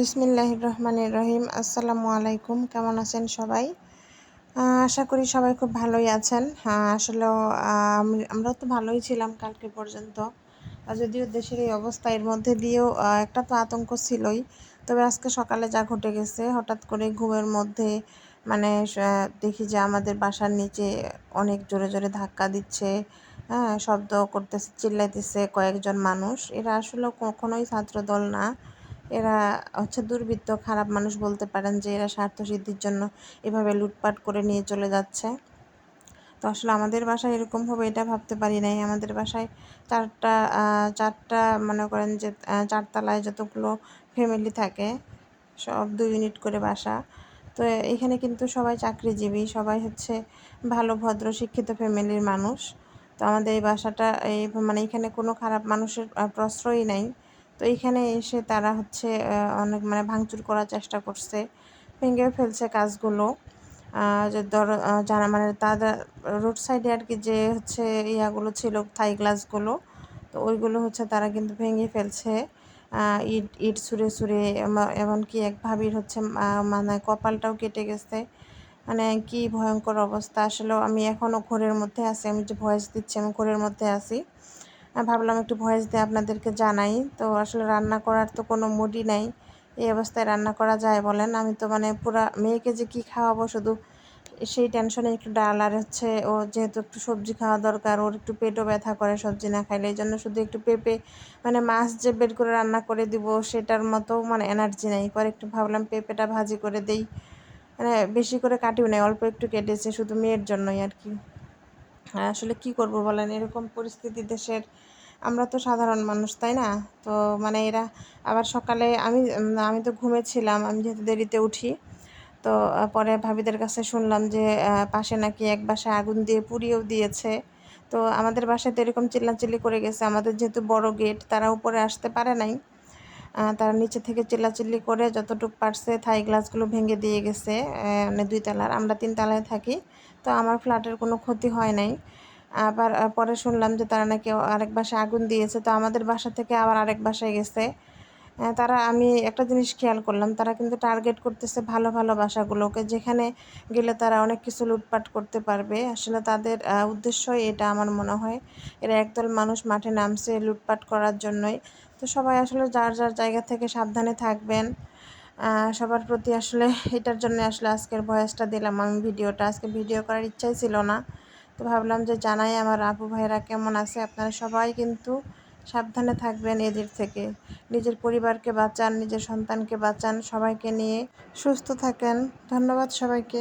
বিসমিল্লাহ রহমানির রহিম আসসালামু আলাইকুম। কেমন আছেন সবাই? আশা করি সবাই খুব ভালোই আছেন। আসলে আমরা তো ভালোই ছিলাম কালকে পর্যন্ত। যদিও দেশের এই অবস্থা, এর মধ্যে দিয়েও একটা তো আতঙ্ক ছিলই। তবে আজকে সকালে যা ঘটে গেছে, হঠাৎ করে ঘুমের মধ্যে মানে দেখি যে আমাদের বাসার নিচে অনেক জোরে জোরে ধাক্কা দিচ্ছে। হ্যাঁ শব্দ করতেছে, চিল্লাইতেছে কয়েকজন মানুষ। এরা আসলে কখনোই ছাত্রদল না। এরা হচ্ছে দুর্বৃত্ত, খারাপ মানুষ বলতে পারেন যে এরা স্বার্থসিদ্ধির জন্য এভাবে লুটপাট করে নিয়ে চলে যাচ্ছে। তো আসলে আমাদের বাসায় এরকম হবে, এটা ভাবতে পারি নাই। আমাদের বাসায় চারটা চারটা মনে করেন যে চারতলায় যতগুলো ফ্যামিলি থাকে, সব দুই ইউনিট করে বাসা। তো এখানে কিন্তু সবাই চাকরিজীবী, সবাই হচ্ছে ভালো, ভদ্র, শিক্ষিত ফ্যামিলির মানুষ। তো আমাদের এই বাসাটা এই মানে এখানে কোনো খারাপ মানুষের প্রশ্রয়ই নাই। তো এইখানে এসে তারা হচ্ছে অনেক মানে ভাঙচুর করার চেষ্টা করছে, ভেঙে ফেলছে কাজগুলো। যে ধর জানা মানে তাদের রোড সাইডে আর কি যে হচ্ছে ইয়াগুলো ছিল থাই গ্লাসগুলো তো ওইগুলো হচ্ছে তারা কিন্তু ভেঙে ফেলছে। ইট ইট ছুঁড়ে ছুঁড়ে এমনকি এক ভাবির হচ্ছে মানে কপালটাও কেটে গেছে। মানে কি ভয়ঙ্কর অবস্থা। আসলে আমি এখনও ঘরের মধ্যে আছি, আমি যে ভয়েস দিচ্ছি, আমি ঘরের মধ্যে আছি। ভাবলাম একটু ভয়েস দিয়ে আপনাদেরকে জানাই। তো আসলে রান্না করার তো কোনো মুডই নাই। এই অবস্থায় রান্না করা যায় বলেন। আমি তো মানে পুরা মেয়েকে যে কী খাওয়াবো শুধু সেই টেনশনে একটু ডাল আর হচ্ছে ও যেহেতু একটু সবজি খাওয়া দরকার, ওর একটু পেটও ব্যথা করে সবজি না খাইলে। এই জন্য শুধু একটু পেঁপে মানে মাছ যে বের করে রান্না করে দিব সেটার মতো মানে এনার্জি নেই। পরে একটু ভাবলাম পেঁপেটা ভাজি করে দেই। মানে বেশি করে কাটিও নেই, অল্প একটু কেটেছে শুধু মেয়ের জন্যই আর কি। আসলে কি করব বলেন? এরকম পরিস্থিতি দেশের, আমরা তো সাধারণ মানুষ, তাই না? তো মানে এরা আবার সকালে আমি আমি তো ঘুমেছিলাম, আমি যেহেতু দেরিতে উঠি, তো পরে ভাবিদের কাছে শুনলাম যে পাশে নাকি এক বাসায় আগুন দিয়ে পুড়িয়েও দিয়েছে। তো আমাদের বাসায় তো এরকম চিল্লাচিল্লি করে গেছে। আমাদের যেহেতু বড় গেট তারা উপরে আসতে পারে নাই। তারা নিচে থেকে চিল্লাচিল্লি করে যতটুকু পারছে থাই গ্লাসগুলো ভেঙে দিয়ে গেছে মানে দুই তলার। আমরা তিন তলায় থাকি, তো আমার ফ্ল্যাটের কোনো ক্ষতি হয় নাই। আবার পরে শুনলাম যে তারা নাকি আরেক বাসায় আগুন দিয়েছে, তো আমাদের বাসা থেকে আবার আরেক বাসায় গেছে। তারা আমি একটা জিনিস খেয়াল করলাম, তারা কিন্তু টার্গেট করতেছে ভালো ভালো বাসাগুলোকে, যেখানে গেলে তারা অনেক কিছু লুটপাট করতে পারবে। আসলে তাদের উদ্দেশ্যই এটা আমার মনে হয়। এরা একদল মানুষ, মাঠে নামছে লুটপাট করার জন্যই। তো সবাই আসলে যার যার জায়গা থেকে সাবধানে থাকবেন। সবার প্রতি আসলে এটার জন্য আসলে আজকের ভয়েসটা দিলাম, আমি ভিডিওটা। আজকে ভিডিও করার ইচ্ছাই ছিল না। তো ভাবলাম যে জানাই আমার আপু ভাইরা কেমন আছে, আপনারা সবাই কিন্তু সাবধানে থাকবেন এদের থেকে। নিজের পরিবারকে বাঁচান, নিজের সন্তানকে বাঁচান, সবাইকে নিয়ে সুস্থ থাকেন। ধন্যবাদ সবাইকে।